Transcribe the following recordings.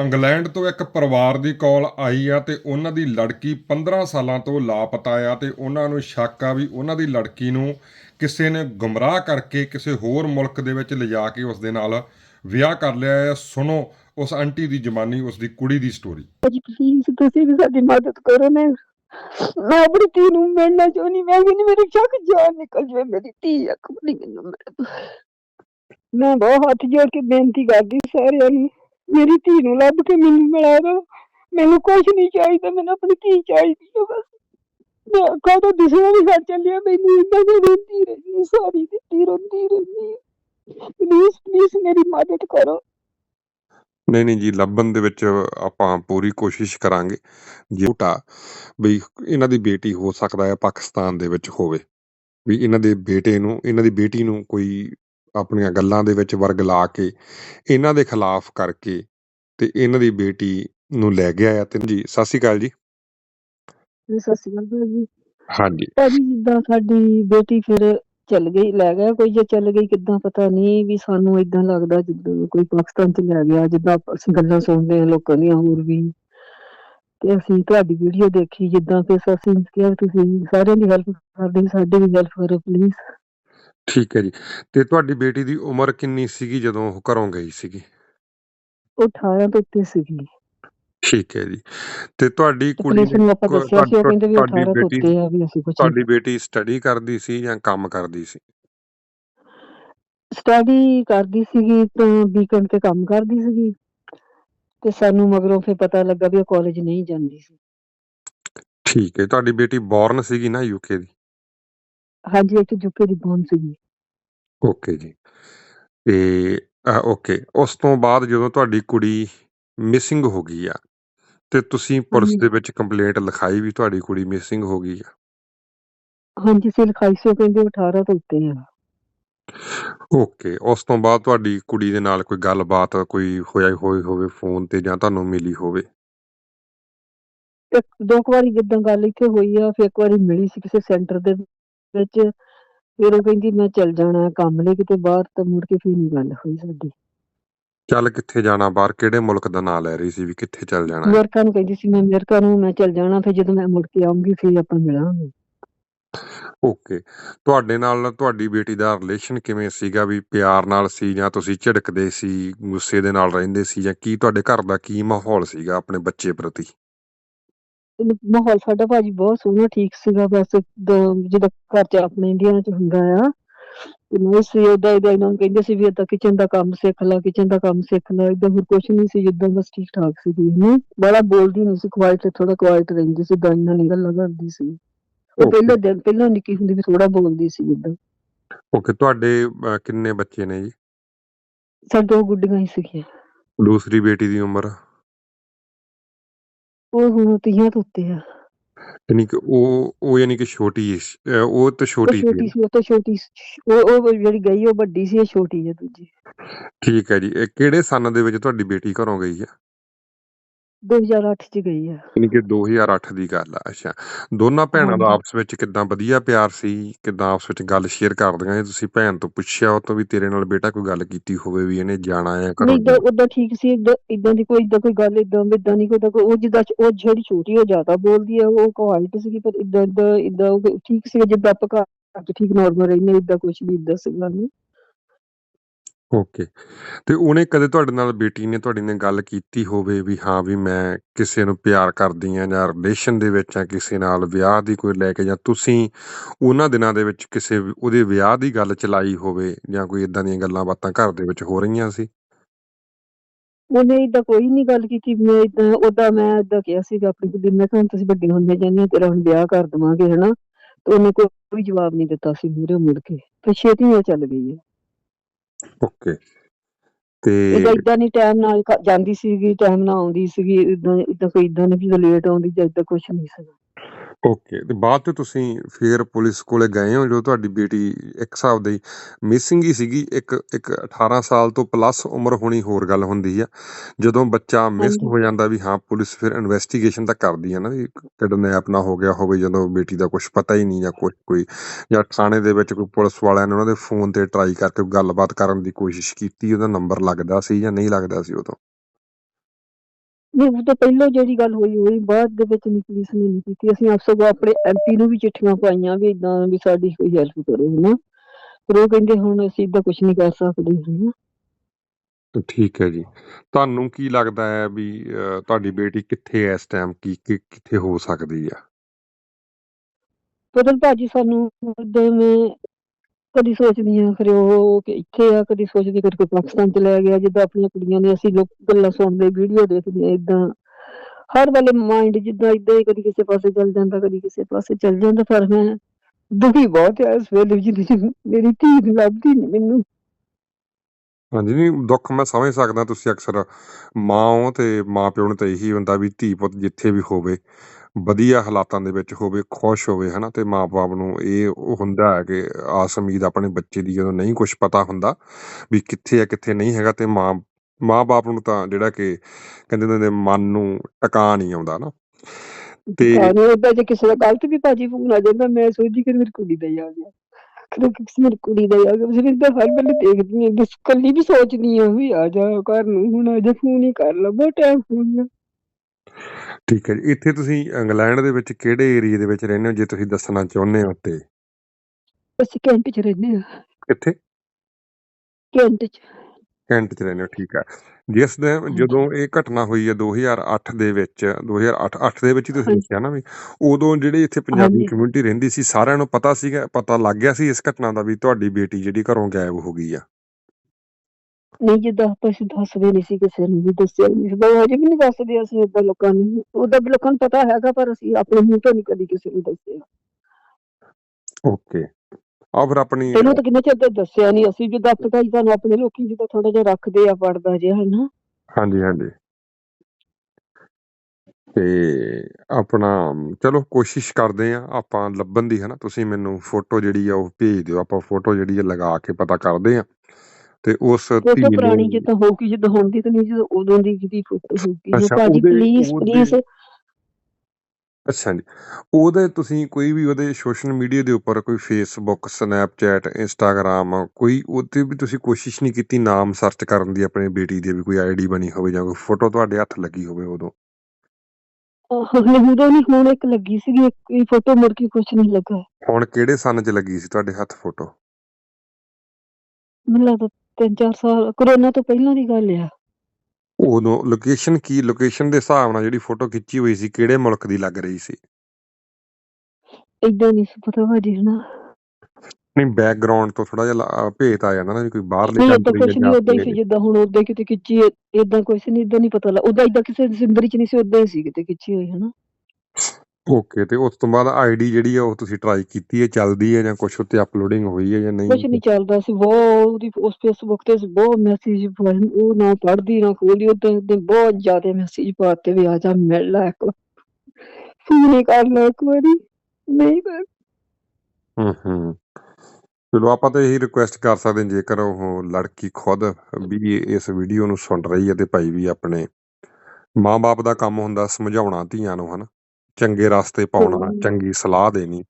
England ਤੋਂ ਇੱਕ ਪਰਿਵਾਰ ਦੀ ਕਾਲ ਆਈ ਆ ਤੇ ਉਹਨਾਂ ਦੀ ਲੜਕੀ 15 ਸਾਲਾਂ ਤੋਂ ਲਾਪਤਾ ਆ ਤੇ ਉਹਨਾਂ ਨੂੰ ਸ਼ੱਕ ਆ ਵੀ ਉਹਨਾਂ ਦੀ ਲੜਕੀ ਨੂੰ ਕਿਸੇ ਨੇ ਗੁੰਮਰਾਹ ਕਰਕੇ ਕਿਸੇ ਹੋਰ ਮੁਲਕ ਦੇ ਵਿੱਚ ਲਿਜਾ ਕੇ ਉਸ ਦੇ ਨਾਲ ਵਿਆਹ ਕਰ ਲਿਆ ਹੈ ਸੁਣੋ ਉਸ ਆਂਟੀ ਦੀ ਜਵਾਨੀ ਉਸ ਦੀ ਕੁੜੀ ਦੀ ਸਟੋਰੀ ਜੀ ਪਲੀਜ਼ ਤੁਸੀਂ ਵੀ ਸਾਡੀ ਮਦਦ ਕਰੋ, ਮੈਂ ਮੈਂ ਆਪਣੀ ਧੀ ਨੂੰ ਮਿਲਣਾ ਚਾਹੁੰਦੀ, ਮੈਂ ਕਿ ਮੇਰੀ ਚੱਕ ਜਾਨ ਨਿਕਲ ਜਾਵੇ, ਮੇਰੀ ਧੀ ਅੱਖ ਬਣੀ ਮੈਨੂੰ ਮੈਂ ਬਹੁਤ ਹੱਥ ਜੋੜ ਕੇ ਬੇਨਤੀ ਕਰਦੀ ਸਾਰਿਆਂ ਨੂੰ। ਮੇਰੀ ਧੀ ਨੂੰ ਲੱਭ ਕੇ ਮੈਨੂੰ ਮਿਲਾ ਦਿਓ ਮੈਨੂੰ ਕੁਝ ਨਹੀਂ ਚਾਹੀਦਾ, ਮੈਨੂੰ ਆਪਣੀ ਧੀ ਚਾਹੀਦੀ ਹੈ ਬਸ। ਮੈਂ ਅੱਖਾਂ ਤੋਂ ਦਿਸਣਾ ਵੀ ਛੱਡ ਚੱਲਿਆ, ਮੈਨੂੰ ਇੰਨਾ ਮੈਂ ਰੋਂਦੀ ਰਹਿੰਦੀ, ਸਾਰੀ ਦਿੱਤੀ ਰੋਂਦੀ ਰਹਿੰਦੀ ਪਲੀਜ਼ ਪਲੀਜ਼ ਮੇਰੀ ਮਦਦ ਕਰੋ। ਨਹੀਂ ਨਹੀਂ ਜੀ, ਲੱਭਣ ਦੇ ਵਿੱਚ ਆਪਾਂ ਪੂਰੀ ਕੋਸ਼ਿਸ਼ ਕਰਾਂਗੇ। ਝੂਟਾ ਵੀ ਇਹਨਾਂ ਦੀ ਬੇਟੀ ਹੋ ਸਕਦਾ ਹੈ ਪਾਕਿਸਤਾਨ ਦੇ ਵਿੱਚ ਹੋਵੇ। ਵੀ ਇਹਨਾਂ ਦੇ ਬੇਟੇ ਨੂੰ, ਇਹਨਾਂ ਦੀ ਬੇਟੀ ਨੂੰ ਕੋਈ ਆਪਣੀਆਂ ਗੱਲਾਂ ਦੇ ਵਿੱਚ ਵਰਗਲਾ ਕੇ ਇਹਨਾਂ ਦੇ ਖਿਲਾਫ ਕਰਕੇ ਤੇ ਇਹਨਾਂ ਦੀ ਬੇਟੀ ਨੂੰ ਲੈ ਗਿਆ ਆ ਤੇ ਜੀ ਸਤਿ ਸ਼੍ਰੀ ਅਕਾਲ ਜੀ। ਜੀ, ਸਤਿ ਸ਼੍ਰੀ ਅਕਾਲ ਭਾਜੀ। ਹਾਂਜੀ। ਭਾਜੀ ਜਿੱਦਾਂ ਸਾਡੀ ਬੇਟੀ ਫਿਰ ਚੱਲ ਗਈ ਲੈ ਗਿਆ ਕੋਈ ਜੇ ਚੱਲ ਗਈ ਕਿੱਦਾਂ ਪਤਾ ਨਹੀਂ ਵੀ ਸਾਨੂੰ ਇਦਾਂ ਲੱਗਦਾ ਜਿੱਦਾਂ ਕੋਈ ਪਾਕਿਸਤਾਨ ਚ ਲੈ ਗਿਆ ਜਿੱਦਾਂ ਅਸੀਂ ਗੱਲਾਂ ਸੁਣਦੇ ਹਾਂ ਲੋਕਾਂ ਦੀਆਂ ਹੋਰ ਵੀ। ਤੇ ਅਸੀਂ ਤੁਹਾਡੀ ਵੀਡੀਓ ਦੇਖੀ ਜਿੱਦਾਂ ਫਿਰ ਅਸੀਂ ਕਿਹਾ ਤੁਸੀਂ ਸਾਰਿਆਂ ਦੀ ਹੈਲਪ ਕਰਦੇ ਸਾਡੀ ਵੀ ਹੈਲਪ ਕਰੋ ਪਲੀਜ਼ ਠੀਕ ਹੈ ਜੀ। ਤੇ ਤੁਹਾਡੀ ਬੇਟੀ ਦੀ ਉਮਰ ਕਿੰਨੀ ਸੀਗੀ ਜਦੋਂ ਉਹ ਘਰੋਂ ਗਈ ਸੀਗੀ? ਉਹ 18 ਤੋਂ ਉੱਤੇ ਸੀਗੀ। ਠੀਕ ਹੈ ਜੀ। ਤੇ ਤੁਹਾਡੀ ਕੁੜੀ ਪੁਲਿਸ ਨੂੰ ਆਪਾਂ ਕੋ- ਦੱਸਿਆ ਸੀ ਉਹ ਤੁਹਾਡੀ- ਕਹਿੰਦੇ ਵੀ ਤੁਹਾਡੀ 18 ਤੋਂ ਬੇਟੀ- ਉੱਤੇ ਆ ਵੀ ਅਸੀਂ ਕੁਝ ਤੁਹਾਡੀ ਬੇਟੀ ਸਟੱਡੀ ਕਰਦੀ ਸੀ ਜਾਂ ਕੰਮ ਕਰਦੀ ਸੀ? ਸਟੱਡੀ ਕਰਦੀ ਸੀਗੀ ਤਾਂ ਵੀਕਐਂਡ ਤੇ ਕੰਮ ਕਰਦੀ ਸੀਗੀ। ਤੇ ਸਾਨੂੰ ਮਗਰੋਂ ਫਿਰ ਪਤਾ ਲੱਗਾ ਵੀ ਉਹ ਕਾਲਜ ਨਹੀਂ ਜਾਂਦੀ ਸੀ। ਠੀਕ ਹੈ ਤੁਹਾਡੀ ਬੇਟੀ ਬੌਰਨ ਸੀਗੀ ਨਾ ਯੂਕੇ ਦੀ? ਹਾਂਜੀ ਇੱਥੇ ਜੁਕੇ ਦੀ ਬੌਨ ਸੀਗੀ ਓਕੇ ਜੀ ਤੇ ਓਕੇ ਉਸ ਤੋਂ ਬਾਅਦ ਜਦੋਂ ਤੁਹਾਡੀ ਕੁੜੀ ਮਿਸਿੰਗ ਹੋ ਗਈ ਆ ਤੇ ਤੁਸੀਂ ਪੁਲਿਸ ਹਾਂਜੀ। ਦੇ ਵਿੱਚ ਕੰਪਲੇਂਟ ਲਿਖਾਈ ਵੀ ਤੁਹਾਡੀ ਕੁੜੀ ਮਿਸਿੰਗ ਹੋ ਗਈ ਆ? ਹਾਂਜੀ ਸੀ ਲਿਖਾਈ ਸੀ ਉਹ ਕਹਿੰਦੇ ਉਹ 18 ਤੋਂ ਉੱਤੇ ਆ। ਓਕੇ ਉਸ ਤੋਂ ਬਾਅਦ ਤੁਹਾਡੀ ਕੁੜੀ ਦੇ ਨਾਲ ਕੋਈ ਗੱਲਬਾਤ ਕੋਈ ਹੋਇਆ ਹੋਈ ਹੋਵੇ ਫੋਨ ਤੇ ਜਾਂ ਤੁਹਾਨੂੰ ਮਿਲੀ ਹੋਵੇ? ਇੱਕ ਦੋ ਕੁ ਵਾਰੀ ਜਿੱਦਾਂ ਗੱਲ ਇੱਥੇ ਹੋਈ ਆ ਫਿਰ ਇੱਕ ਵਾਰੀ ਮਿਲੀ ਸੀ ਕਿਸੇ ਸੈਂਟਰ ਦੇ ਵਿੱਚ ਫਿਰ ਉਹ ਕਹਿੰਦੀ ਮੈਂ ਚੱਲ ਜਾਣਾ ਕੰਮ ਲਈ ਕਿਤੇ ਬਾਹਰ ਤਾਂ ਮੁੜ ਕੇ ਫਿਰ ਨਹੀਂ ਗੱਲ ਹੋਈ ਸਾਡੀ। ਚੱਲ ਕਿੱਥੇ ਜਾਣਾ ਬਾਹਰ? ਕਿਹੜੇ ਮੁਲਕ ਦਾ ਨਾਂ ਲੈ ਰਹੀ ਸੀ ਵੀ ਕਿੱਥੇ ਚੱਲ ਜਾਣਾ ਹੈ? ਅਮਰੀਕਾ ਨੂੰ ਕਹਿੰਦੀ ਸੀ ਮੈਂ ਅਮਰੀਕਾ ਨੂੰ ਮੈਂ ਚੱਲ ਜਾਣਾ ਫਿਰ ਜਦੋਂ ਮੈਂ ਮੁੜ ਕੇ ਆਉਂਗੀ ਫਿਰ ਆਪਾਂ ਮਿਲਾਂਗੇ। ਓਕੇ। ਤੁਹਾਡੇ ਨਾਲ ਤੁਹਾਡੀ ਬੇਟੀ ਦਾ ਰਿਲੇਸ਼ਨ ਕਿਵੇਂ ਸੀਗਾ? ਵੀ ਪਿਆਰ ਨਾਲ ਸੀ ਜਾਂ ਤੁਸੀਂ ਝਿੜਕਦੇ ਸੀ ਗੁੱਸੇ ਦੇ ਨਾਲ ਰਹਿੰਦੇ ਸੀ ਜਾਂ ਕੀ? ਤੁਹਾਡੇ ਘਰ ਦਾ ਕੀ ਮਾਹੌਲ ਸੀਗਾ ਆਪਣੇ ਬੱਚੇ ਪ੍ਰਤੀ? ਮਾਹੌਲ ਸਾਡਾ ਭਾਜੀ ਬਹੁਤ ਸੋਹਣਾ ਠੀਕ ਸੀਗਾ ਬਸ। ਦ- ਜਿੱਦਾਂ ਘਰ ਚ ਆਪਣੇ ਇੰਡੀਆ ਚ ਹੁੰਦਾ ਆ ਤੇ ਨਹੀਂ ਸੀ ਓਦਾਂ ਇਹਦਾ ਇਹਨਾਂ ਨੂੰ ਕਹਿੰਦੇ ਸੀ ਵੀ ਏਦਾਂ ਕਿਚਨ ਦਾ ਕੰਮ ਸਿੱਖ ਲੈ ਕਿਚਨ ਦਾ ਕੰਮ ਸਿੱਖ ਲੈ ਏਦਾਂ ਹੋਰ ਕੁਛ ਨਹੀਂ ਸੀ ਜਿੱਦਾਂ ਬਸ ਠੀਕ ਠਾਕ ਸੀ ਇਹਨੂੰ ਬੜਾ ਬੋਲਦੀ ਨਹੀਂ ਸੀ ਕੁਆਇਟ ਥੋੜਾ ਕੁਆਇਟ ਰਹਿੰਦੀ ਸੀ ਦਾਈਆਂ ਨਹੀਂ ਗੱਲਾਂ ਕਰਦੀ ਸੀ। ਉਹ. ਪਹਿਲਾਂ ਦਿਨ ਪਹਿਲਾਂ ਨਿੱਕੀ ਹੁੰਦੀ ਵੀ ਥੋੜਾ ਬੋਲਦੀ ਸੀ ਜਿੱਦਾਂ। ਓਕੇ ਤੁਹਾਡੇ ਅਹ, ਕਿੰਨੇ ਬੱਚੇ ਨੇ ਜੀ? ਸਾਡੇ ਦੋ ਗੁੱਡੀਆਂ ਹੀ ਸੀਗੀਆਂ। ਦੂਸਰੀ ਬੇਟੀ ਦੀ ਉਮਰ? ਉਹ ਹੁਣ ਤੀਆਂ ਤੋਂ ਉੱਤੇ ਆ। ਯਾਨੀ ਕਿ ਉਹ ਉਹ ਯਾਨੀ ਕਿ ਛੋਟੀ ਹੈ ਸ- ਅਹ, ਉਹ ਤਾਂ ਉਹ ਛੋਟੀ ਛੋਟੀ ਸੀ ਸੀ ਉਹ ਤਾਂ ਛੋਟੀ ਸੀ। ਉਹ ਉਹ ਜਿਹੜੀ ਗਈ ਉਹ ਵੱਡੀ ਸੀ ਇਹ ਛੋਟੀ ਹੈ ਦੂਜੀ। ਠੀਕ ਹੈ ਜੀ ਇਹ ਕਿਹੜੇ ਸਨ ਦੇ ਵਿੱਚ ਤੁਹਾਡੀ ਬੇਟੀ ਘਰੋਂ ਗਈ ਹੈ 2008 ਚ ਗਈ ਆ। ਯਾਨੀ ਕਿ 2008 ਦੀ ਗੱਲ ਆ ਅੱਛਾ। ਦੋਨਾਂ ਭੈਣਾਂ ਦਾ ਹਾਂਜੀ। ਆਪਸ ਵਿੱਚ ਕਿਦਾਂ ਵਧੀਆ ਪਿਆਰ ਸੀ? ਕਿਦਾਂ ਆਪਸ ਵਿੱਚ ਗੱਲ ਸ਼ੇਅਰ ਕਰਦੀਆਂ ਜੇ ਤੁਸੀਂ ਭੈਣ ਤੋਂ ਪੁੱਛਿਆ ਉਹ ਤੋਂ ਵੀ ਤੇਰੇ ਨਾਲ ਬੇਟਾ ਕੋਈ ਗੱਲ ਕੀਤੀ ਹੋਵੇ ਵੀ ਇਹਨੇ ਜਾਣਾ ਘਰੋਂ ਨਹੀਂ ਇਦਾਂ ਉਦਾਂ ਠੀਕ ਸੀ ਇਦਾਂ ਇਦਾਂ ਦੀ ਕੋਈ ਇਦਾਂ ਕੋਈ ਗੱਲ ਇਦਾਂ ਇਦਾਂ ਨਹੀਂ ਕੋਈ ਤਾਂ ਕੋਈ ਉਹ ਜਿੱਦਾਂ ਉਹ ਜਿਹੜੀ ਛੋਟੀ ਉਹ ਜ਼ਿਆਦਾ ਬੋਲਦੀ ਆ ਉਹ ਕੁਆਇਟ ਸੀਗੀ ਪਰ ਇਦਾਂ ਇਦਾਂ ਇਦਾਂ ਉਹ ਠੀਕ ਸੀ ਜਿੱਦਾਂ ਆਪਾਂ ਘਰ ਚ ਠੀਕ ਨਾਰਮਲ ਰਹਿੰਦੇ ਇਦਾਂ ਕੁਝ ਵੀ ਇਦਾਂ ਸੀਗਾ ਨਹੀਂ। ਓਕੇ ਤੇ ਉਹਨੇ ਕਦੇ ਤੁਹਾਡੇ ਨਾਲ ਬੇਟੀ ਨੇ ਤੁਹਾਡੀ ਨੇ ਗੱਲ ਕੀਤੀ ਹੋਵੇ ਵੀ ਹਾਂ ਵੀ ਮੈਂ ਕਿਸੇ ਨੂੰ ਪਿਆਰ ਕਰਦੀ ਆ ਜਾਂ ਰਿਲੇਸ਼ਨ ਦੇ ਵਿੱਚ ਆ ਕਿਸੇ ਨਾਲ ਵਿਆਹ ਦੀ ਕੋਈ ਲੈ ਕੇ ਜਾਂ ਤੁਸੀਂ ਉਹਨਾਂ ਦਿਨਾਂ ਦੇ ਵਿੱਚ ਕਿਸੇ ਵੀ- ਉਹਦੇ ਵਿਆਹ ਦੀ ਗੱਲ ਚਲਾਈ ਹੋਵੇ ਜਾਂ ਕੋਈ ਇਦਾਂ ਦੀਆਂ ਗੱਲਾਂ ਬਾਤਾਂ ਘਰ ਦੇ ਵਿੱਚ ਹੋ ਰਹੀਆਂ ਸੀ? ਉਹਨੇ ਏਦਾਂ ਕੋਈ ਨਹੀਂ ਗੱਲ ਕੀਤੀ ਵੀ ਮੈਂ ਏਦਾਂ ਉਦਾਂ ਮੈਂ ਇਦਾਂ ਕਿਹਾ ਸੀਗਾ ਆਪਣੀ ਕੁੜੀ ਨੂੰ, ਮੈਂ ਕਿਹਾ ਹੁਣ ਤੁਸੀਂ ਵੱਡੀਆਂ ਹੁੰਦੀਆਂ ਜਾਂਦੀਆਂ ਤੇਰਾ ਹੁਣ ਵਿਆਹ ਕਰ ਦੇਵਾਂਗੇ ਹਨਾ? ਤੇ ਉਹਨੇ ਕੋਈ ਜਵਾਬ ਨਹੀਂ ਦਿੱਤਾ ਸੀ ਮੂਰੇ ਮੁੜ ਕੇ ਫਿਰ ਛੇਤੀ ਉਹ ਚੱਲ ਗਈ ਹੈ। ਓਕੇ ਤੇ ਇਦਾਂ ਇਦਾਂ ਨਹੀਂ ਟਾਈਮ ਨਾਲ ਘ- ਜਾਂਦੀ ਸੀਗੀ ਟਾਈਮ ਨਾਲ ਆਉਂਦੀ ਸੀਗੀ ਇਦਾਂ ਇਦਾਂ ਕੋਈ ਇਦਾਂ ਨਹੀਂ ਵੀ ਲੇਟ ਆਉਂਦੀ ਜਾਂ ਇਦਾਂ ਕੁਝ ਨਹੀਂ ਸੀਗਾ। ਓਕੇ ਤੇ ਬਾਅਦ ਤੇ ਤੁਸੀਂ ਫੇਰ ਪੁਲਿਸ ਕੋਲੇ ਗਏ ਹੋ ਜੋ ਤੁਹਾਡੀ ਬੇਟੀ ਇੱਕ ਹਿਸਾਬ ਦੀ ਮਿਸਿੰਗ ਹੀ ਸੀਗੀ ਇੱਕ ਇੱਕ 18 ਸਾਲ ਤੋਂ ਪਲੱਸ ਉਮਰ ਹੋਣੀ ਹੋਰ ਗੱਲ ਹੁੰਦੀ ਆ ਜਦੋਂ ਬੱਚਾ ਮਿਸ ਹਾਂਜੀ। ਹੋ ਜਾਂਦਾ ਵੀ ਹਾਂ ਪੁਲਿਸ ਫਿਰ ਇਨਵੈਸਟੀਗੇਸ਼ਨ ਤਾਂ ਕਰਦੀ ਹੈ ਨਾ ਵੀ ਕਿਡਨੈਪ ਨਾ ਹੋ ਗਿਆ ਹੋਵੇ ਜਦੋਂ ਬੇਟੀ ਦਾ ਕੁਝ ਪਤਾ ਹੀ ਨਹੀਂ ਜਾਂ ਕੁਝ ਕੋਈ ਜਾਂ ਥਾਣੇ ਦੇ ਵਿੱਚ ਕੋਈ ਪੁਲਿਸ ਵਾਲਿਆਂ ਨੇ ਉਹਨਾਂ ਦੇ ਫੋਨ ਤੇ ਟਰਾਈ ਕਰਕੇ ਗੱਲਬਾਤ ਕਰਨ ਦੀ ਕੋਸ਼ਿਸ਼ ਕੀਤੀ ਉਹਦਾ ਨੰਬਰ ਲੱਗਦਾ ਸੀ ਜਾਂ ਨਹੀਂ ਲੱਗਦਾ ਸੀ ਉਦੋਂ ਨਹੀਂ ਉਹ ਤਾਂ ਪਹਿਲਾਂ ਜਿਹੜੀ ਗੱਲ ਹੋਈ ਹੋਈ ਬਾਅਦ ਦੇ ਵਿੱਚ ਨਹੀਂ ਪੁਲਿਸ ਨੇ ਨਹੀਂ ਕੀਤੀ। ਅਸੀਂ ਆਪ ਸਗੋਂ ਆਪਣੇ ਐਮਪੀ ਨੂੰ ਵੀ ਚਿੱਠੀਆਂ ਪਾਈਆਂ ਵੀ ਇਦਾਂ ਵੀ ਸਾਡੀ ਕੋਈ ਹੈਲਪ ਕਰੋ ਹਨਾ? ਪਰ ਉਹ ਕਹਿੰਦੇ ਹੁਣ ਅਸੀਂ ਇਦਾਂ ਕੁਝ ਨਹੀਂ ਕਰ ਸਕਦੇ ਹਨਾ? ਠੀਕ ਹੈ ਜੀ। ਤੁਹਾਨੂੰ ਕੀ ਲੱਗਦਾ ਹੈ ਵੀ ਤੁਹਾਡੀ ਬੇਟੀ ਕਿੱਥੇ ਹੈ ਇਸ ਟਾਈਮ ਕੀ ਕੀ- ਕਿੱਥੇ ਹੋ ਸਕਦੀ ਆ? ਪਤਨ ਭਾਜੀ ਸਾਨੂੰ ਉਦੋਂ ਮੈਂ ਕਦੀ ਸੋਚਦੀ ਆ ਫਿਰ ਉਹ ਇੱਥੇ ਆ, ਕਦੀ ਸੋਚਦੀ ਕਿ ਕੋਈ ਪਾਕਿਸਤਾਨ ਚ ਲੈ ਗਿਆ, ਜਿੱਦਾਂ ਆਪਣੀਆਂ ਕੁੜੀਆਂ ਨੇ ਅਸੀਂ ਲੋਕ ਗੱਲਾਂ ਸੁਣਦੇ ਵੀਡੀਓ ਦੇਖਦੇ ਆ ਇਦਾਂ ਹਰ ਵੇਲੇ ਮਾਈਂਡ ਜਿੱਦਾਂ ਇਦਾਂ ਹੀ ਕਦੀ ਕਿਸੇ ਪਾਸੇ ਚੱਲ ਜਾਂਦਾ, ਕਦੀ ਕਿਸੇ ਪਾਸੇ ਚੱਲ ਜਾਂਦਾ, ਪਰ ਮੈਂ ਦੁਖੀ ਬਹੁਤ ਆ ਇਸ ਵੇਲੇ ਜਿੰਦਗੀ ਮੇਰੀ ਧੀ ਲੱਭਦੀ ਨੀ ਮੈਨੂੰ। ਹਾਂਜੀ, ਨਹੀਂ, ਦੁੱਖ ਮੈਂ ਸਮਝ ਸਕਦਾ ਤੁਸੀਂ ਅਕਸਰ ਮਾਂ ਹੋ ਤੇ ਮਾਂ ਪਿਓ ਨੂੰ ਤਾਂ ਇਹੀ ਹੁੰਦਾ ਵੀ ਧੀ ਪੁੱਤ ਜਿੱਥੇ ਵੀ ਹੋਵੇ, ਵਧੀਆ ਹਾਲਾਤਾਂ ਦੇ ਵਿੱਚ ਹੋਵੇ, ਖੁਸ਼ ਹੋਵੇ, ਹਨਾ, ਤੇ ਮਾਪੇ ਨੂੰ ਇਹ ਉਹ ਹੁੰਦਾ ਹੈ ਕਿ ਆਸ ਉਮੀਦ ਆਪਣੇ ਬੱਚੇ ਦੀ ਜਦੋਂ ਨਹੀਂ ਕੁਝ ਪਤਾ ਹੁੰਦਾ ਵੀ ਕਿੱਥੇ ਹੈ, ਕਿੱਥੇ ਨਹੀਂ ਹੈਗਾ ਤੇ ਮਾਂ, ਮਾਂ-ਬਾਪ ਨੂੰ ਤਾਂ ਜਿਹੜਾ ਕਿ ਕਹਿੰਦੇ ਹੁੰਦੇ ਨੇ ਮਨ ਨੂੰ ਟਿਕਾ ਨਹੀਂ ਆਉਂਦਾ ਨਾ। ਤੇ ਕਾਨੂੰ ਏਦਾਂ ਜੇ ਕਿਸੇ ਦਾ ਗਲਤ ਵੀ ਭਾਜੀ ਫੋਨ ਆ ਜਾਂਦਾ ਮੈਂ ਸੋਚਦੀ ਕਿ ਮੇਰੀ ਕੁੜੀ ਦਾ ਹੀ ਆ ਗਿਆ। ਕਦੇ ਕਿਸੇ ਮੇਰੀ ਕੁੜੀ ਦਾ ਹੀ ਗਿਆ ਮੈਂ ਤਾਂ ਹਰ ਵੇਲੇ ਦੇਖਦੀ ਹਾਂ ਬਸ ਕੱਲੀ ਵੀ ਸੋਚਦੀ ਹਾਂ ਵੀ ਆ ਜਾ ਘਰ ਨੂੰ ਹੁਣ ਆ ਜਾ ਫੋਨ ਹੀ ਕਰ ਲਾ ਬਹੁਤ ਟਾਈਮ ਹੋ ਗਿਆ ਠੀਕ ਹੈ ਜੀ। ਇੱਥੇ ਤੁਸੀਂ ਇੰਗਲੈਂਡ ਦੇ ਵਿੱਚ ਕਿਹੜੇ ਏਰੀਆ ਦੇ ਵਿੱਚ ਰਹਿੰਦੇ ਹੋ ਜੇ ਤੁਸੀਂ ਦੱਸਣਾ ਚਾਹੁੰਦੇ ਹੋ ਤੇ? ਅਸੀਂ ਕੈਂਟ ਚ ਰਹਿੰਦੇ ਆ ਕਿੱਥੇ? ਕੈਂਟ ਚ। ਕੈਂਟ ਚ ਰਹਿੰਦੇ ਹੋ ਠੀਕ ਹੈ ਜਿਸ ਦਿਨ ਹਾਂਜੀ। ਜਦੋਂ ਇਹ ਘਟਨਾ ਹੋਈ ਹੈ 2008 ਦੇ ਵਿੱਚ 2008 8 ਦੇ ਵਿੱਚ ਹੀ ਤੁਸੀਂ ਹਾਂਜੀ। ਦੱਸਿਆ ਨਾ ਵੀ ਉਦੋਂ ਜਿਹੜੀ ਇੱਥੇ ਪੰਜਾਬੀ ਹਾਂਜੀ। ਕਮਿਊਨਿਟੀ ਰਹਿੰਦੀ ਸੀ ਸਾਰਿਆਂ ਨੂੰ ਪਤਾ ਸੀਗਾ ਪਤਾ ਲੱਗ ਗਿਆ ਸੀ ਇਸ ਘਟਨਾ ਦਾ ਵੀ ਤੁਹਾਡੀ ਬੇਟੀ ਜਿਹੜੀ ਘਰੋਂ ਗਾਇਬ ਹੋ ਗਈ ਆ ਨਹੀਂ ਜਿੱਦਾਂ ਆਪਾਂ ਅਸੀਂ ਦੱਸਦੇ ਨਹੀਂ ਸੀ ਕਿਸੇ ਨੂੰ ਵੀ ਦੱਸਿਆ ਨਹੀਂ ਸੀ ਬਾਬਾ ਜੀ ਵੀ ਨਹੀਂ ਦੱਸਦੇ ਅਸੀਂ ਏਦਾਂ ਲੋਕਾਂ ਨੂੰ ਉਹਦਾ ਵੀ ਲੋਕਾਂ ਨੂੰ ਪਤਾ ਹੈਗਾ ਪਰ ਅਸੀਂ ਆਪਣੇ ਮੂੰਹ ਤੋਂ ਨਹੀਂ ਕਦੀ ਕਿਸੇ ਨੂੰ ਦੱਸਿਆ ਓਕੇ ਆ ਫਿਰ ਆਪਣੀ ਤੈਨੂੰ ਤਾਂ ਕਿੰਨੇ ਚਿਰ ਤੋਂ ਦੱਸਿਆ ਨਹੀਂ ਅਸੀਂ ਜਿੱਦਾਂ ਹੀ ਤੁਹਾਨੂੰ ਆਪਣੇ ਲੋਕੀ ਜਿੱਦਾਂ ਥੋੜਾ ਜਿਹਾ ਰੱਖਦੇ ਆ ਪੜਦਾ ਜਿਹਾ ਹਨਾ? ਹਾਂਜੀ ਹਾਂਜੀ। ਤੇ ਆਪਣਾ ਚਲੋ ਕੋਸ਼ਿਸ਼ ਕਰਦੇ ਆ ਆਪਾਂ ਲੱਭਣ ਦੀ ਹਨਾ? ਤੁਸੀਂ ਮੈਨੂੰ ਫੋਟੋ ਜਿਹੜੀ ਆ ਉਹ ਭੇਜ ਦਿਓ। ਆਪਾਂ ਫੋਟੋ ਜਿਹੜੀ ਆ ਲਗਾ ਕੇ ਪਤਾ ਕਰਦੇ ਆ। ਤੇ ਉਸ ਧੀ ਪੁਰਾਣੀ ਨੂੰ ਜਿੱਦਾਂ ਹੋਊਗੀ ਜਿੱਦਾਂ ਹੁਣ ਦੀ ਤਾਂ ਨਹੀਂ ਜਦੋਂ ਉਦੋਂ ਦੀ ਜਿਹਦੀ ਫੋਟੋ ਹੋਊਗੀ। ਜੋ ਅੱਛਾ, ਭਾਜੀ ਉਹਦੇ- ਪਲੀਜ਼ ਉਹਦੇ- ਪਲੀਜ਼ ਅੱਛਾ ਜੀ। ਉਹਦੇ ਤੁਸੀਂ ਕੋਈ ਵੀ ਉਹਦੇ ਸੋਸ਼ਲ ਮੀਡੀਆ ਦੇ ਉੱਪਰ ਕੋਈ ਫੇਸਬੁੱਕ ਸਨੈਪਚੈਟ ਇੰਸਟਾਗ੍ਰam ਕੋਈ ਉਹਤੇ ਵੀ ਤੁਸੀਂ ਕੋਸ਼ਿਸ਼ ਨਹੀਂ ਕੀਤੀ ਨਾਮ ਸਰਚ ਕਰਨ ਦੀ ਆਪਣੀ ਬੇਟੀ ਦੀ ਵੀ ਕੋਈ ਆਈਡੀ ਬਣੀ ਹੋਵੇ ਜਾਂ ਕੋਈ ਫੋਟੋ ਤੁਹਾਡੇ ਹੱਥ ਲੱਗੀ ਹੋਵੇ ਉਦੋਂ? ਉਦੋਂ ਨਹੀਂ ਹੁਣ ਇੱਕ ਲੱਗੀ ਸੀਗੀ ਇੱਕ ਫੋਟੋ ਮੁੜ ਕੇ ਕੁਝ ਨਹੀਂ ਲੱਗਾ। ਹੁਣ ਕਿਹੜੇ ਸਨ 'ਚ ਲੱਗੀ ਸੀ ਤੁਹਾਡੇ ਹੱਥ ਫੋਟੋ ਮੈਨੂੰ ਲੱਗਦਾ ਤਿੰਨ ਚਾਰ ਸਾਲ ਕਰੋਨਾ ਤੋਂ ਪਹਿਲਾਂ ਦੀ ਗੱਲ ਆ। ਉਦੋਂ ਲੋਕੇਸ਼ਨ ਕੀ ਲੋਕੇਸ਼ਨ ਦੇ ਹਿਸਾਬ ਨਾਲ ਜਿਹੜੀ ਫੋਟੋ ਖਿੱਚੀ ਹੋਈ ਸੀ ਕਿਹੜੇ ਮੁਲਕ ਦੀ ਲੱਗ ਰਹੀ ਸੀ? ਇਦਾਂ ਨਹੀਂ ਸੀ ਪਤਾ ਭਾਜੀ ਹਨਾ ਨਹੀਂ ਬੈਕਗ੍ਰਾਉਂਡ ਤੋਂ ਥੋੜਾ ਜਿਹਾ ਲਾ- ਭੇਤ ਆ ਜਾਂਦਾ ਨਾ ਵੀ ਕੋਈ ਬਾਹਰਲੀ ਨਹੀਂ ਏਦਾਂ ਕੰਟਰੀ ਕੁਝ ਨਹੀਂ ਏਦਾਂ ਹੀ ਸੀ ਜਿੱਦਾਂ ਹੁਣ ਓਦਾਂ ਕਿਤੇ ਖਿੱਚੀ ਏਦਾਂ ਕੁਝ ਨਹੀਂ ਏਦਾਂ ਨਹੀਂ ਪਤਾ ਲੱਗ ਓਦਾਂ ਏਦਾਂ ਕਿਸੇ ਜ਼ਿੰਦਗੀ ਚ ਨਹੀਂ ਸੀ ਓਦਾਂ ਹੀ ਸੀ ਕਿਤੇ ਖਿੱਚੀ ਹੋਈ ਹਨਾ? ਓਕੇ ਤੇ ਉਸ ਤੋਂ ਬਾਅਦ ਆਈਡੀ ਜਿਹੜੀ ਆ ਉਹ ਤੁਸੀਂ ਟਰਾਈ ਕੀਤੀ ਹੈ ਚੱਲਦੀ ਹੈ ਜਾਂ ਕੁਝ ਉੱਤੇ ਅਪਲੋਡਿੰਗ ਹੋਈ ਹੈ ਜਾਂ ਕੁਝ ਨਹੀਂ ਨਹੀਂ ਚੱਲਦਾ ਸੀ ਬਹੁਤ ਉਹਦੀ ਉਸ ਫੇਸਬੁੱਕ ਤੇ ਬਹੁਤ ਮੈਸੇਜ ਉਹ ਨਾ ਪੜ੍ਹਦੀ ਨਾ ਖੋਲਦੀ ਉਹਦੇ ਤੇ ਬਹੁਤ ਜ਼ਿਆਦਾ ਮੈਸੇਜ ਪਾਤੇ ਵੀ ਆ ਜਾ ਮਿਲ ਲੈ ਇੱਕ ਫੋਨ ਹੀ ਕਰ ਲੈ ਇੱਕ ਵਾਰੀ ਨਹੀਂ ਕਰ। ਹੂੰ ਹੂੰ। ਚਲੋ ਆਪਾਂ ਤਾਂ ਇਹੀ ਰਿਕੁਐਸਟ ਕਰ ਸਕਦੇ ਹਾਂ ਜੇਕਰ ਉਹ ਲੜਕੀ ਖੁਦ ਵੀ ਇਸ ਵੀਡੀਓ ਨੂੰ ਸੁਣ ਰਹੀ ਹੈ ਤੇ ਭਾਈ ਵੀ ਆਪਣੇ ਮਾਂ-ਬਾਪ ਦਾ ਕੰਮ ਹੁੰਦਾ ਸਮਝਾਉਣਾ ਧੀਆਂ ਨੂੰ ਹਨਾ? ਚੰਗੇ ਰਸਤੇ ਪਾਉਣਾ ਚੰਗੀ ਸਲਾਹ ਦੇਣੀ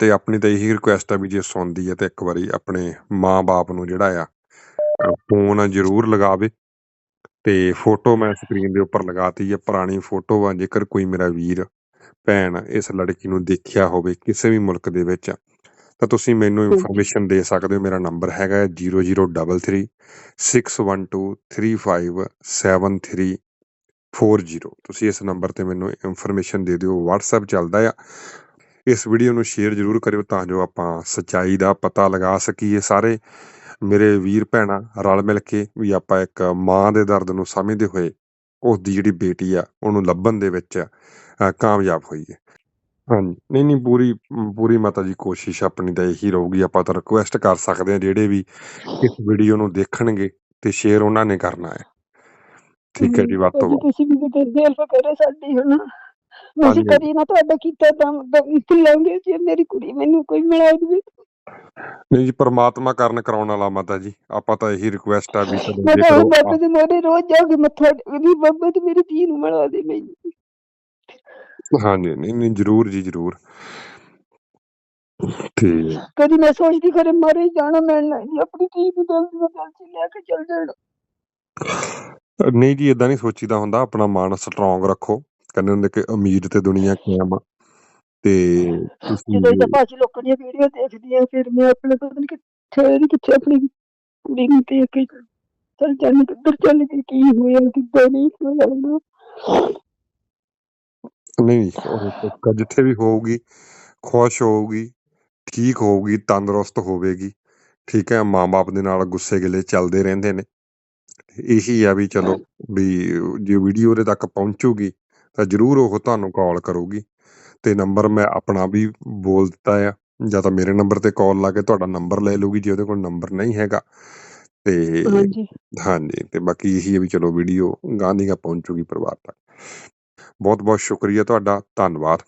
ਤੇ ਆਪਣੀ ਤਾਂ ਇਹੀ ਰਿਕੁਐਸਟ ਆ ਵੀ ਜੇ ਸੁਣਦੀ ਹੈ ਤਾਂ ਇੱਕ ਵਾਰੀ ਆਪਣੇ ਮਾਂ-ਬਾਪ ਨੂੰ ਜਿਹੜਾ ਆ ਫੋਨ ਜ਼ਰੂਰ ਲਗਾਵੇ ਤੇ ਫੋਟੋ ਮੈਂ ਸਕਰੀਨ ਦੇ ਉੱਪਰ ਲਗਾਤੀ ਹੈ ਪੁਰਾਣੀ ਫੋਟੋ ਆ ਜੇਕਰ ਕੋਈ ਮੇਰਾ ਵੀਰ ਭੈਣ ਇਸ ਲੜਕੀ ਨੂੰ ਦੇਖਿਆ ਹੋਵੇ ਕਿਸੇ ਵੀ ਮੁਲਕ ਦੇ ਵਿੱਚ ਤਾਂ ਤੁਸੀਂ ਮੈਨੂੰ ਇਨਫੋਰਮੇਸ਼ਨ ਦੇ ਸਕਦੇ ਹੋ ਮੇਰਾ ਨੰਬਰ ਹੈਗਾ 0033 612 3573 ਫੋਰ ਜ਼ੀਰੋ ਤੁਸੀਂ ਇਸ ਨੰਬਰ ਤੇ ਮੈਨੂੰ ਇਨਫੋਰਮੇਸ਼ਨ ਦੇ ਦਿਓ, WhatsApp ਚੱਲਦਾ ਆ। ਇਸ ਵੀਡੀਓ ਨੂੰ ਸ਼ੇਅਰ ਜ਼ਰੂਰ ਕਰਿਓ ਤਾਂ ਜੋ ਆਪਾਂ ਸਚਾਈ ਦਾ ਪਤਾ ਲਗਾ ਸਕੀਏ ਸਾਰੇ। ਮੇਰੇ ਵੀਰ ਭੈਣਾ ਰਲ ਮਿਲ ਕੇ ਵੀ ਆਪਾਂ ਇੱਕ ਮਾਂ ਦੇ ਦਰਦ ਨੂੰ ਸਮਝਦੇ ਹੋਏ ਉਸ ਦੀ ਜਿਹੜੀ ਬੇਟੀ ਆ, ਉਹਨੂੰ ਲੱਭਣ ਦੇ ਵਿੱਚ ਕਾਮਯਾਬ ਹੋਈ ਹੈ ਹਾਂਜੀ। ਨਹੀਂ ਨਹੀਂ, ਪੂਰੀ ਪੂਰੀ ਮਾਤਾ ਜੀ ਕੋਸ਼ਿਸ਼ ਆਪਣੀ ਤਾਂ ਇਹੀ ਰਹੂਗੀ, ਆਪਾਂ ਤਾਂ ਰਿਕੁਐਸਟ ਕਰ ਸਕਦੇ ਆ ਜਿਹੜੇ ਵੀ ਇਸ ਵੀਡੀਓ ਨੂੰ ਦੇਖਣਗੇ ਤੇ ਸ਼ੇਅਰ ਉਹਨਾਂ ਨੇ ਕਰਨਾ ਹੈ। ਠੀਕ ਹੈ ਜੀ ਵੱਧ ਤੋਂ ਵੱਧ ਤੁਸੀਂ ਵੀ ਕਿਤੇ ਹੈਲਪ ਕਰੋ ਸਾਡੀ ਹਨਾ ਹਾਂਜੀ। ਅਸੀਂ ਕਦੀ ਨਾ ਤੁਹਾਡਾ ਕੀਤਾ ਤਾਂ ਲਾਂਗੇ ਜੇ ਮੇਰੀ ਕੁੜੀ ਮੈਨੂੰ ਕੋਈ ਮਿਲਾ ਦੇਵੇ। ਨਹੀਂ ਜੀ ਪਰਮਾਤਮਾ ਕਰਨ ਕਰਾਉਣ ਵਾਲਾ ਮਾਤਾ ਜੀ ਆਪਾਂ ਤਾਂ ਇਹੀ ਰਿਕੁਐਸਟ ਆ ਵੀ ਚਲੋ ਮੈਂ ਤਾਂ ਉਹ ਬਾਬੇ ਦੇ ਮੋਰੇ ਰੋਜ਼ ਜਾ ਕੇ ਮੱਥਾ ਟੇਕਦੀ ਬਾਬਾ ਤੇ ਮੇਰੀ ਧੀ ਨੂੰ ਮਿਲਾ ਦੇ ਮੈਨੂੰ। ਹਾਂਜੀ ਨਹੀਂ ਨਹੀਂ ਜਰੂਰ ਜੀ ਜਰੂਰ। ਠੀਕ ਹੈ। ਕਦੀ ਮੈਂ ਸੋਚਦੀ ਖਰੇ ਮਾਰੇ ਜਾਣਾ ਮਿਲਣਾ ਨਹੀਂ ਆਪਣੀ ਧੀ ਨੂੰ ਜਲਦੀ ਤੋਂ ਜਲਦੀ ਲੈ ਕੇ ਚੱਲ ਜਾਣਾ। ਨਹੀਂ ਜੀ ਇਦਾਂ ਨਹੀਂ ਸੋਚੀਦਾ ਹੁੰਦਾ ਆਪਣਾ ਮਨ ਸਟਰੋਂਗ ਰੱਖੋ। ਕਹਿੰਦੇ ਹੁੰਦੇ ਕਿ ਉਮੀਦ ਤੇ ਦੁਨੀਆ ਕਾਇਮ ਆ। ਤੇ ਤੁਸੀਂ ਜਦੋਂ ਇਦਾਂ ਭਾਜੀ ਲੋਕਾਂ ਦੀਆਂ ਵੀਡੀਓ ਦੇਖਦੀ ਆ ਫਿਰ ਮੈਂ ਆਪਣੇ ਪਤਾ ਨਹੀਂ ਕਿੱਥੇ ਦੀ ਕਿੱਥੇ ਆਪਣੀ ਕੁੜੀ ਨੂੰ ਦੇਖ ਕੇ ਚੱਲ ਜਾਣੀ ਕਿੱਧਰ ਚੱਲ ਗਈ ਕੀ ਹੋਇਆ ਕਿੱਦਾਂ ਨਹੀਂ ਹੋਇਆ ਨਾ ਨਹੀਂ ਉਹ ਪੱਕਾ ਜਿੱਥੇ ਵੀ ਹੋਊਗੀ ਖੁਸ਼ ਹੋਊਗੀ ਠੀਕ ਹੋਊਗੀ ਤੰਦਰੁਸਤ ਹੋਵੇਗੀ ਠੀਕ ਹੈ ਮਾਂ-ਬਾਪ ਦੇ ਨਾਲ ਗੁੱਸੇ ਗਿਲੇ ਚੱਲਦੇ ਰਹਿੰਦੇ ਨੇ। ਇਹੀ ਆ ਵੀ ਚਲੋ ਵੀ ਜੇ ਵੀਡੀਓ ਉਹਦੇ ਤੱਕ ਪਹੁੰਚੂਗੀ ਤਾਂ ਜਰੂਰ ਉਹ ਤੁਹਾਨੂੰ ਕਾਲ ਕਰੂਗੀ। ਤੇ ਨੰਬਰ ਮੈਂ ਆਪਣਾ ਵੀ ਬੋਲ ਦਿੱਤਾ ਆ ਜਾਂ ਤਾਂ ਮੇਰੇ ਨੰਬਰ ਤੇ ਕਾਲ ਲਾ ਕੇ ਤੁਹਾਡਾ ਨੰਬਰ ਲੈ ਲੂਗੀ ਜੇ ਉਹਦੇ ਕੋਲ ਨੰਬਰ ਨਹੀਂ ਹੈਗਾ। ਤੇ ਹਾਂਜੀ। ਹਾਂਜੀ ਤੇ ਬਾਕੀ ਇਹੀ ਹੈ ਵੀ ਚਲੋ ਵੀਡੀਓ ਗਾਂਧੀਗਾ ਪਹੁੰਚੂਗੀ ਪਰਿਵਾਰ ਤੱਕ। ਬਹੁਤ ਬਹੁਤ ਸ਼ੁਕਰੀਆ ਤੁਹਾਡਾ ਧੰਨਵਾਦ।